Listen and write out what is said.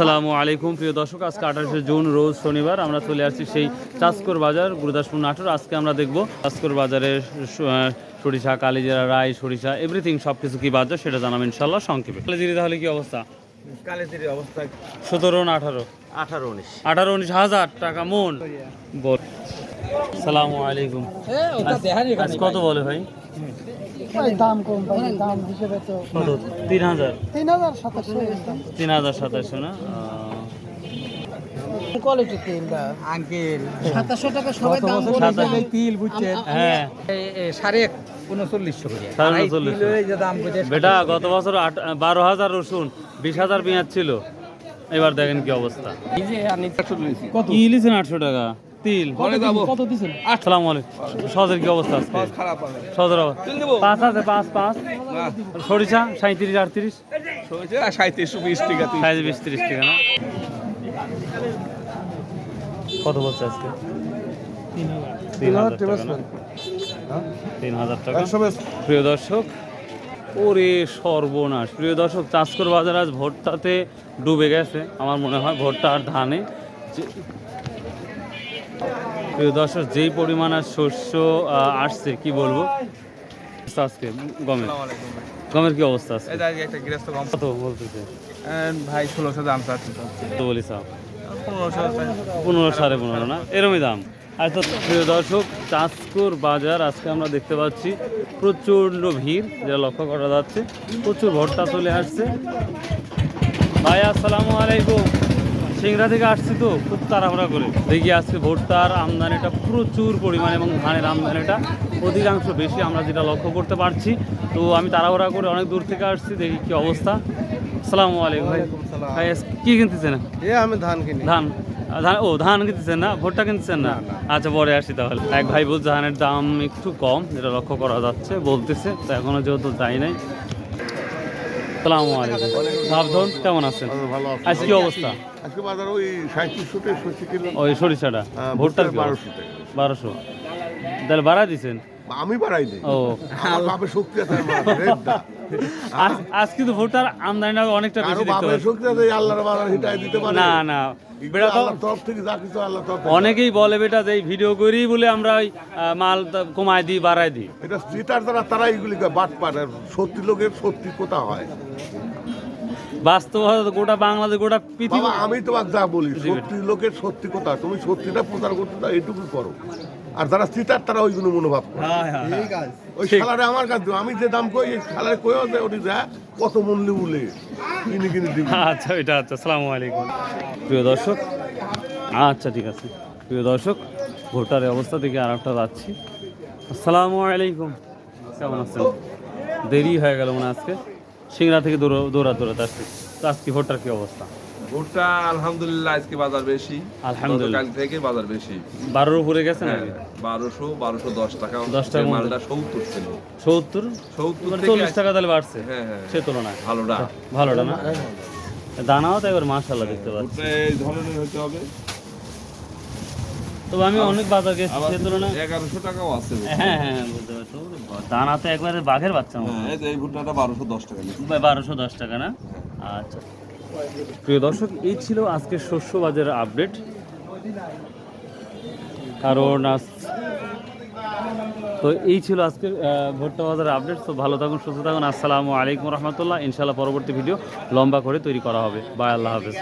আসসালামু আলাইকুম। প্রিয় দর্শক আজকে আঠাশে জুন রোজ শনিবার আমরা চলে আসছি সেই চাষকর বাজার গুরুদাসপুর নাটোর। আজকে আমরা দেখব চাষকর বাজারের সরিষা কালিজিরা রাই সরিষা এভরিথিং সব কিছু কি বাজার সেটা জানাব ইনশাল্লাহ সংক্ষেপে। কালিজিরি তাহলে কি অবস্থা? কালেজির অবস্থা সতেরো না আঠারো? আঠারো উনিশ। আঠারো উনিশ হাজার টাকা মন। বল। সালামু আলাইকুম। আজ কত বলে ভাই? দাম কম দাম হিসেবে তো তিন হাজার? তিন হাজার সাতাশশো তিন হাজার সাতাশশো না? কোয়ালিটি তিন আঙ্কেল সাতাশশো টাকা সবাই দাম বলে তিল বুঝছেন? হ্যাঁ। সাড়ে উনচল্লিশশো দাম বেটা গত বছর আট বারো হাজার রসুন বিশ হাজার পেঁয়াজ ছিল। এবার দেখেন কি অবস্থা। এই যে আমি কত? আটশো টাকা? তিল। কত দিছেন? আসসালামু আলাইকুম। সহজের কি অবস্থা খারাপ হবে। পাঁচ আছে পাঁচ পাঁচ। সরিষা সাঁত্রিশ আটত্রিশ। সাঁত্রিশশো বিশ টাকা সাইজ বিশ তিরিশ টাকা না? কত বলছে আজকে? তিন হাজার তিন হাজার টাকা। প্রিয় দর্শক ওরে সর্বনাশ। প্রিয় দর্শক চাষকর বাজার আজ ভোটটাতে ডুবে গেছে। আমার মনে হয় ভোটটা আর ধানে। প্রিয় দর্শক যেই পরিমাণ আর শস্য আসছে কি বলব? আজকে গমের। গমের কি অবস্থা আছে একটা গৃহস্থ কম কত বলতেছে? ভাই ষোলোশো দাম চাচ্ছি। বলিস আপ? পনেরোশো পনেরো সাড়ে পনেরো না? এরমই দাম। আচ্ছা প্রিয় দর্শক চাঁদপুর বাজার আজকে আমরা দেখতে পাচ্ছি প্রচণ্ড ভিড় যেটা লক্ষ্য করা যাচ্ছে। প্রচুর ভোটটা চলে আসছে। ভাই আসসালামু আলাইকুম। সিংড়া থেকে আসছি তো খুব তাড়াহুড়া করে। দেখি আজকে ভোটটার আমদানিটা প্রচুর পরিমাণ এবং ধানের আমদানিটা অধিকাংশ বেশি আমরা যেটা লক্ষ্য করতে পারছি। তো আমি তাড়াহুড়া করে অনেক দূর থেকে আসছি দেখি কি অবস্থা। আসসালামু আলাইকুম ভাই। ভাই কি কিনতেছেন? এ আমি ধান কিনি। ধান ধান ও ধান কিনতেছেন না? ভোটটা কিনতেছেন না? আচ্ছা পরে আসি তাহলে। এক ভাই বলছে ধানের দাম একটু কম যেটা লক্ষ্য করা যাচ্ছে বলতেছে তো এখনও যেহেতু যাই নাই। সালামু আলাইকুম। ভাবধন কেমন আছেন? আজ কি অবস্থা? আজকে বাজার ওই সাঁত্রিশশো থেকে কিলো। ওই সরিষাটা হ্যাঁ, ভুট্টার ভুট্টার বারোশো বারোশো। তাহলে বাড়া দিছেন? আমি বাড়াই দিই। ও। শক্তি আছে। আজ কিন্তু আমদানিটা অনেকটা বেশি দেখতে শক্তি আছে আল্লাহর বাজার হিটাই দিতে পারে। না না। বেটা তো তরফ থেকে যা কিছু আল্লাহ তরফ অনেকেই বলে বেটা যে এই ভিডিও করি বলে আমরা ওই মাল কমায় দিই বাড়ায় দিই। এটা স্ট্রিটার দ্বারা তারা এইগুলি বাট পারে সত্যি লোকের সত্যি কোথা হয়। বাস্তবতা তো গোটা বাংলাদেশ গোটা পৃথিবী। আমি তোমাকে যা বলি সত্যি লোকের সত্যি কোথা তুমি সত্যিটা প্রচার করতে দাও এইটুকু করো। আর যারা স্ট্রিটার তারা ওইগুলো মনোভাব করে। ওই শালারে আমার কাছে। আমি যে দাম কই শালারে কইও যে ওটি যা কত মূল্য বলে কিনে কিনে দিবি। আচ্ছা এটা আচ্ছা সালামু আলাইকুম। প্রিয় দর্শক আচ্ছা ঠিক আছে। প্রিয় দর্শক ভোটারের অবস্থা থেকে আর একটা যাচ্ছি। আসসালামু আলাইকুম। কেমন আছেন? দেরি হয়ে গেল মনে আজকে। সিংড়া থেকে দৌড়া দৌড়া দৌড়াতে আসছি তো আজকে ভোটার কি অবস্থা? ভুট্টা আলহামদুলিল্লাহ আজকে বাজার বেশি। আলহামদুলিল্লাহ। কাল থেকে বাজার বেশি। বারোর উপরে গেছে হ্যাঁ নাকি? বারোশো বারোশো দশ টাকা 10 টাকার যে মধ্যে। মালটা সত্তর ছিল। সত্তর? সত্তর চল্লিশ টাকা তাহলে বাড়ছে। হ্যাঁ হ্যাঁ সে তুলনায়। ভালোটা। ভালোটা না? দানাও তো এবার মাশাল্লাহ দেখতে পাচ্ছি। এই ধরনের হতে হবে। তবে আমি অনেক বাজার গেছি সে তুলনায় এগারোশো টাকাও আছে হ্যাঁ হ্যাঁ বুঝতে পারছ। দানা তো একবারে বাঘের বাচ্চা হ্যাঁ এই ভুট্টাটা বারোশো দশ টাকা বারোশো দশ টাকা না? আচ্ছা। প্রিয় দর্শক এই ছিল আজকের শস্য বাজারের আপডেট। কারণ আজ তো এই ছিল আজকের ভুট্টা বাজারের আপডেট। তো ভালো থাকুন সুস্থ থাকুন। আসসালামু আলাইকুম রহমতুল্লাহ। ইনশাল্লাহ পরবর্তী ভিডিও লম্বা করে তৈরি করা হবে। বাই আল্লাহ হাফেজ।